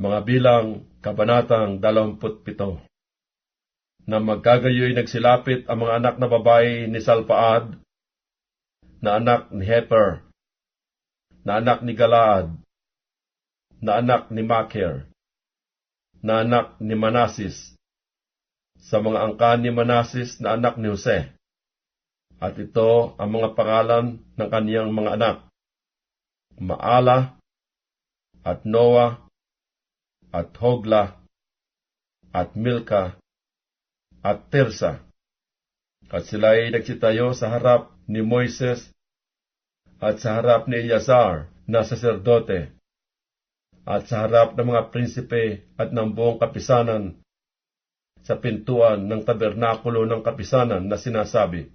mga bilang kabanatang 27. Na magkagayoy nagsilapit ang mga anak na babae ni Salpaad, na anak ni Heper, na anak ni Galaad, na anak ni Makir, na anak ni Manasis, sa mga angkan ni Manasis na anak ni Jose. At ito ang mga pangalan ng kaniyang mga anak. Maala, at Noah, at Hogla, at Milka, at Tirsa. At sila ay nagsitayo sa harap ni Moises at sa harap ni Eleazar na saserdote at sa harap ng mga prinsipe at ng buong kapisanan sa pintuan ng tabernakulo ng kapisanan na sinasabi,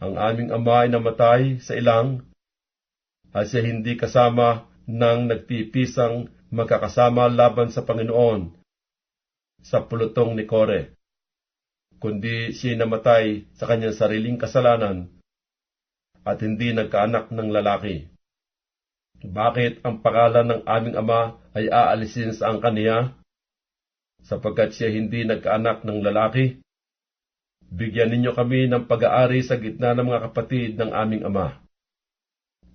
Ang aming ama ay namatay sa ilang at siya hindi kasama ng nagpipisang magkakasama laban sa Panginoon sa pulutong ni Kore, kundi siya namatay sa kanyang sariling kasalanan at hindi nagkaanak ng lalaki. Bakit ang pangalan ng aming ama ay aalisin sa ang kaniya? Sapagkat siya hindi nagkaanak ng lalaki? Bigyan ninyo kami ng pag-aari sa gitna ng mga kapatid ng aming ama.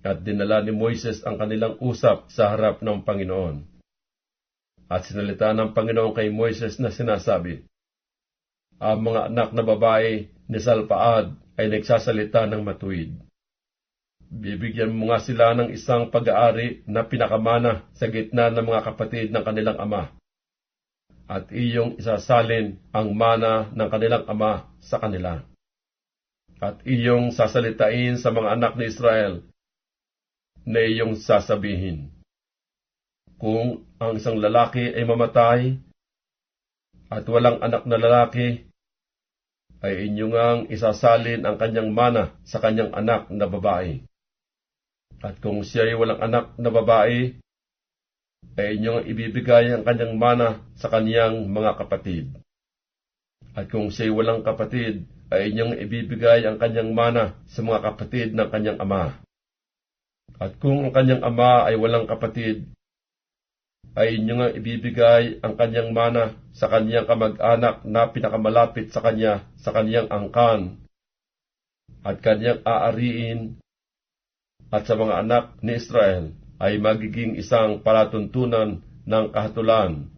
At dinala ni Moises ang kanilang usap sa harap ng Panginoon. At sinalita ng Panginoon kay Moises na sinasabi, Ang mga anak na babae ni Salpaad ay nagsasalita ng matuwid. Bibigyan mo nga sila ng isang pag-aari na pinakamana sa gitna ng mga kapatid ng kanilang ama. At iyong isasalin ang mana ng kanilang ama sa kanila. At iyong sasalitain sa mga anak ni Israel na iyong sasabihin. Kung ang isang lalaki ay mamatay at walang anak na lalaki, ay inyong ang isasalin ang kanyang mana sa kanyang anak na babae. At kung siya ay walang anak na babae, ay inyong ibibigay ang kanyang mana sa kanyang mga kapatid. At kung siya ay walang kapatid, ay inyong ibibigay ang kanyang mana sa mga kapatid ng kanyang ama. At kung ang kanyang ama ay walang kapatid, ay inyong ibibigay ang kanyang mana sa kanyang kamag-anak na pinakamalapit sa kanya sa kanyang angkan, at kanyang aariin at sa mga anak ni Israel ay magiging isang palatuntunan ng kahatulan,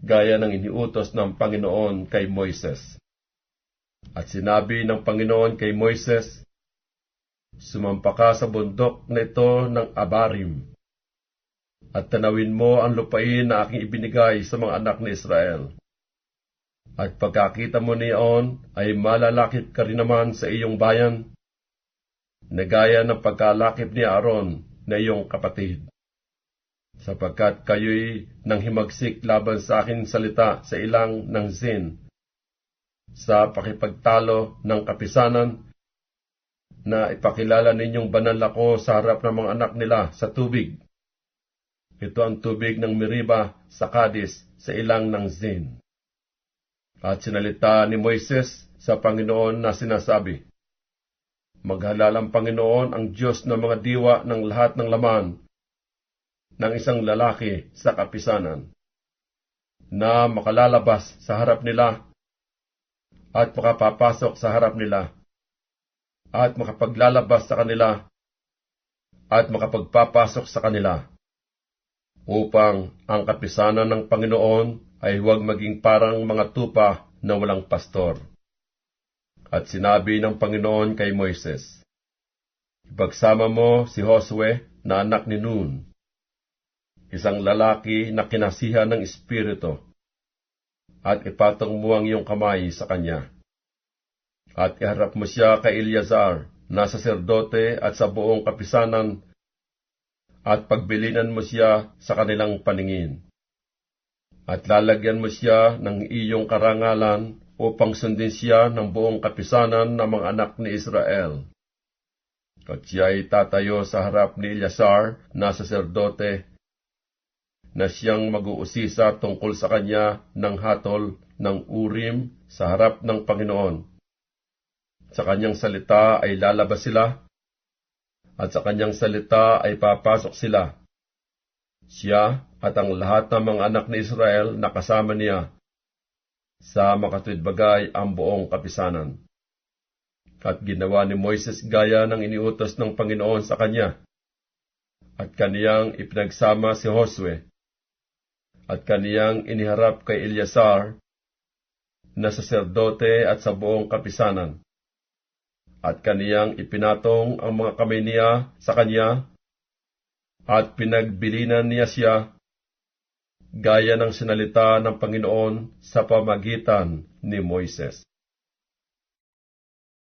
gaya ng iniutos ng Panginoon kay Moises. At sinabi ng Panginoon kay Moises, Sumampa ka sa bundok na ito ng Abarim, at tanawin mo ang lupain na aking ibinigay sa mga anak ni Israel. At pagkakita mo niyon ay malalakit ka rin naman sa iyong bayan, na gaya ng pagkalakip ni Aaron na iyong kapatid. Sapagkat kayo'y nang himagsik laban sa aking salita sa ilang ng Zin, sa pakipagtalo ng kapisanan, na ipakilala ninyong banal ako sa harap ng mga anak nila sa tubig. Ito ang tubig ng Meriba sa Kadis sa ilang ng Zin. At sinalita ni Moises sa Panginoon na sinasabi, Maghalal ang Panginoon ang Diyos ng mga diwa ng lahat ng laman ng isang lalaki sa kapisanan, na makalalabas sa harap nila at makapapasok sa harap nila at makapaglalabas sa kanila at makapagpapasok sa kanila upang ang kapisanan ng Panginoon ay huwag maging parang mga tupa na walang pastor. At sinabi ng Panginoon kay Moises, Ipagsama mo si Josue na anak ni Nun, isang lalaki na kinasihan ng Espiritu, at ipatong mo ang iyong kamay sa kanya. At iharap mo siya kay Eleazar na saserdote at sa buong kapisanan, at pagbilinan mo siya sa kanilang paningin. At lalagyan mo siya ng iyong karangalan upang sundin siya ng buong kapisanan ng mga anak ni Israel. At siya ay tatayo sa harap ni Eleazar na saserdote na siyang mag-uusisa tungkol sa kanya ng hatol ng Urim sa harap ng Panginoon. Sa kanyang salita ay lalabas sila, at sa kanyang salita ay papasok sila. Siya at ang lahat ng mga anak ni Israel na kasama niya sa makatwid bagay ang buong kapisanan. At ginawa ni Moises gaya ng iniutos ng Panginoon sa kanya. At kaniyang ipinagsama si Josue. At kaniyang iniharap kay Eliasar na saserdote at sa buong kapisanan. At kaniyang ipinatong ang mga kamay niya sa kanya at pinagbilinan niya siya gaya ng sinalita ng Panginoon sa pamagitan ni Moises.